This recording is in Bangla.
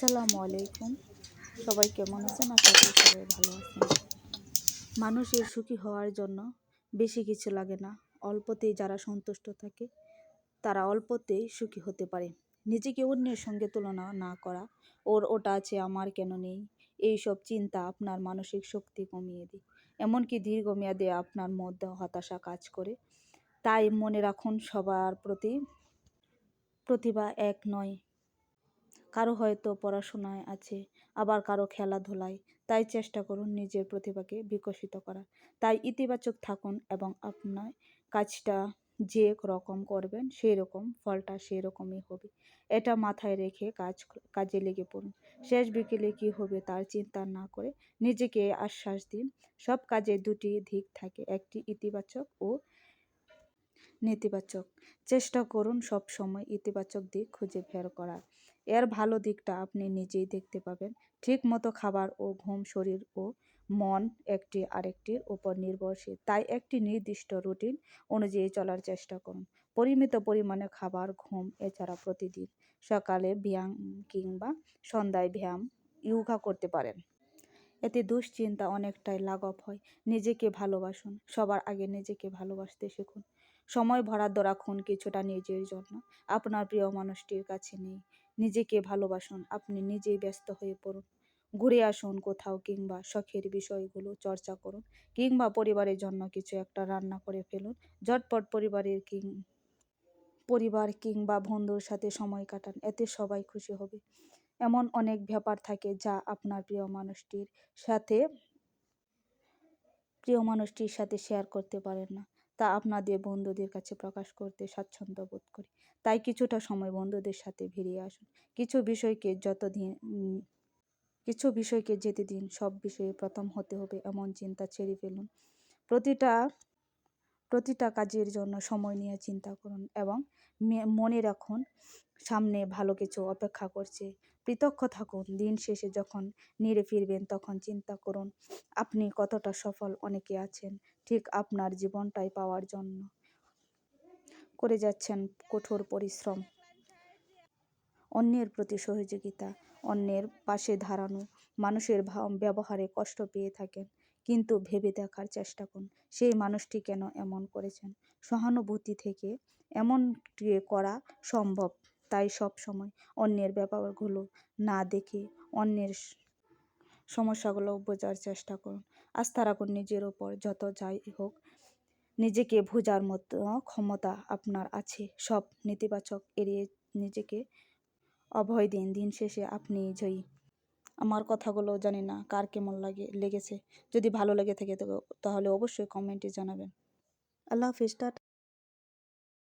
আসসালামু আলাইকুম। সবাই কেমন আছেন? আশা করি সবাই ভালো আছেন। মানুষের সুখী হওয়ার জন্য বেশি কিছু লাগে না। অল্পতেই যারা সন্তুষ্ট থাকে, তারা অল্পতেই সুখী হতে পারে। নিজেকে অন্যের সঙ্গে তুলনা না করা, ওর ওটা আছে, আমার কেন নেই? এই সব চিন্তা আপনার মানসিক শক্তি কমিয়ে দেয়। এমনকি দীর্ঘমেয়াদে আপনার মধ্যে হতাশা কাজ করে। তাই মনে রাখুন, সবার প্রতি প্রতিভা এক নয় কারও হয়তো পড়াশোনায় আছে, আবার কারও খেলাধুলায়। তাই চেষ্টা করুন নিজের প্রতিভাকে বিকশিত করার। তাই ইতিবাচক থাকুন এবং আপনার কাজটা যে রকম করবেন সেই রকম ফলটা সেই রকমই হবে। এটা মাথায় রেখে কাজ, কাজে লেগে পড়ুন। শেষ বিকেলে কী হবে তার চিন্তা না করে নিজেকে আশ্বাস দিন। সব কাজে দুটি দিক থাকে, একটি ইতিবাচক ও নেতিবাচক। চেষ্টা করুন সব সময় ইতিবাচক দিক খুঁজে বের করার। এর ভালো দিকটা আপনি নিজেই দেখতে পাবেন। ঠিক মতো খাবার ও ঘুম, শরীর ও মন একটি আরেকটির উপর নির্ভরশীল। তাই একটি নির্দিষ্ট রুটিন অনুযায়ী চলার চেষ্টা করুন। পরিমিত পরিমাণে খাবার, ঘুম, এছাড়া প্রতিদিন সকালে ব্যায়াম কিংবা সন্ধ্যায় ব্যায়াম, ইয়োগা করতে পারেন। এতে দুশ্চিন্তা অনেকটাই লাঘব হয়। নিজেকে ভালোবাসুন, সবার আগে নিজেকে ভালোবাসতে শিখুন। সময় বরাদ্দ রাখুন কিছুটা নিজের জন্য। আপনার প্রিয় মানুষটির কাছে নেই। নিজেকে ভালোবাসুন, আপনি নিজেই ব্যস্ত হয়ে পড়ুন। ঘুরে আসুন কোথাও কিংবা শখের বিষয়গুলো চর্চা করুন কিংবা পরিবারের জন্য কিছু একটা রান্না করে ফেলুন। ঝটপট পরিবারের কিং, পরিবার কিংবা বন্ধুর সাথে সময় কাটান, এতে সবাই খুশি হবে। এমন অনেক ব্যাপার থাকে যা আপনার প্রিয় মানুষটির সাথে, প্রিয় মানুষটির সাথে শেয়ার করতে পারেন না। তা আপনাদের বন্ধুদের কাছে প্রকাশ করতে স্বাচ্ছন্দ্য বোধ করি। তাই কিছুটা সময় বন্ধুদের সাথে ভিড়িয়ে আসুন। কিছু বিষয়কে যত দিন কিছু বিষয়কে যেতে দিন সব বিষয়ে প্রথম হতে হবে এমন চিন্তা ছেড়ে ফেলুন। প্রতিটা প্রতিটা কাজের জন্য সময় নিয়ে চিন্তা করুন এবং মনে রাখুন, সামনে ভালো কিছু অপেক্ষা করছে। পৃথক্ষ থাকুন। দিন শেষে যখন নিরে ফিরবেন, তখন চিন্তা করুন, আপনি কতটা সফল অনেকে আছেন। ঠিক আপনার জীবনটাই পাওয়ার জন্য করে যাচ্ছেন কঠোর পরিশ্রম। অন্যের প্রতি সহযোগিতা, অন্যের পাশে দাঁড়ানো, মানুষের ব্যবহারে কষ্ট পেয়ে থাকেন। কিন্তু ভেবে দেখার চেষ্টা করুন, সেই মানুষটি কেন এমন করেছেন? সহানুভূতি থেকে এমন করা সম্ভব। তাই সব সময় অন্যের ব্যাপারগুলো না দেখে অন্যের সমস্যাগুলো বোঝার চেষ্টা করুন। আস্থা রাখুন নিজের ওপর যত যাই হোক। নিজেকে বোঝার মতো ক্ষমতা আপনার আছে। সব নেতিবাচক এড়িয়ে নিজেকে অভয় দিন। দিন শেষে আপনি জয়ী আমার কথাগুলো জানি না, কার কেমন লাগে, লেগেছে, যদি ভালো লেগে থাকে তাহলে অবশ্যই কমেন্টে জানাবেন। আল্লাহ হাফিজ